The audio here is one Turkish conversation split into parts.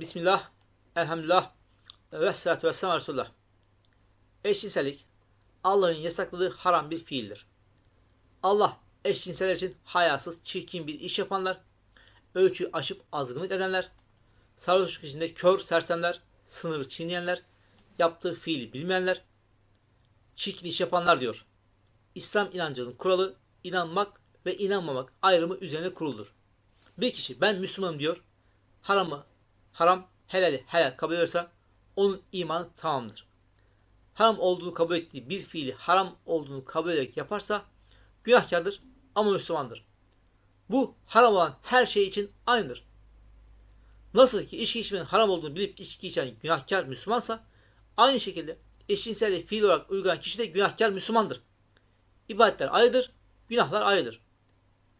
Bismillah, elhamdülillah ve salatu ve selam Resulullah. Eşcinsellik Allah'ın yasakladığı haram bir fiildir. Allah eşcinseller için hayasız, çirkin bir iş yapanlar, ölçüyü aşıp azgınlık edenler, sarhoşluk içinde kör sersemler, sınırı çiğneyenler, yaptığı fiili bilmeyenler, çirkin iş yapanlar diyor. İslam inancının kuralı inanmak ve inanmamak ayrımı üzerine kurulur. Bir kişi ben Müslümanım diyor, haramı haram, helali helal kabul ediyorsa onun imanı tamamdır. Haram olduğunu kabul ettiği bir fiili haram olduğunu kabul ederek yaparsa günahkardır ama Müslümandır. Bu haram olan her şey için aynıdır. Nasıl ki içki içmenin haram olduğunu bilip içki içen günahkar Müslümansa aynı şekilde eşcinselliği fiil olarak uygulayan kişi de günahkar Müslümandır. İbadetler ayrıdır, günahlar ayrıdır.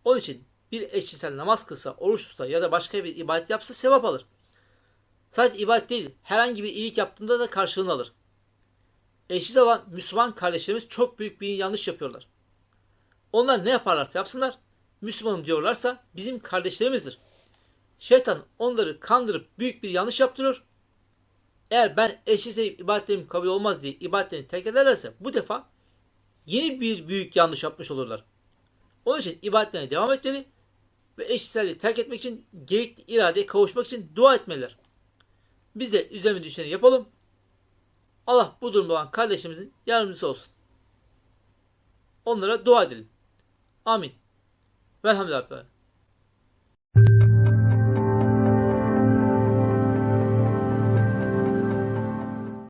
Onun için bir eşcinsel namaz kılsa, oruç tutsa ya da başka bir ibadet yapsa sevap alır. Sadece ibadet değil, herhangi bir iyilik yaptığında da karşılığını alır. Eşsiz olan Müslüman kardeşlerimiz çok büyük bir yanlış yapıyorlar. Onlar ne yaparlarsa yapsınlar, Müslümanım diyorlarsa bizim kardeşlerimizdir. Şeytan onları kandırıp büyük bir yanlış yaptırıyor. Eğer ben eşsiz ibadetlerim kabul olmaz diye ibadetlerini terk ederlerse bu defa yeni bir büyük yanlış yapmış olurlar. Onun için ibadetlerine devam etmeli ve eşcinselliği terk etmek için gerekli iradeye kavuşmak için dua etmeliler. Biz de üzerine düşeni yapalım. Allah bu durumda olan kardeşimizin yardımcısı olsun. Onlara dua edelim. Amin. Velhamdülillah.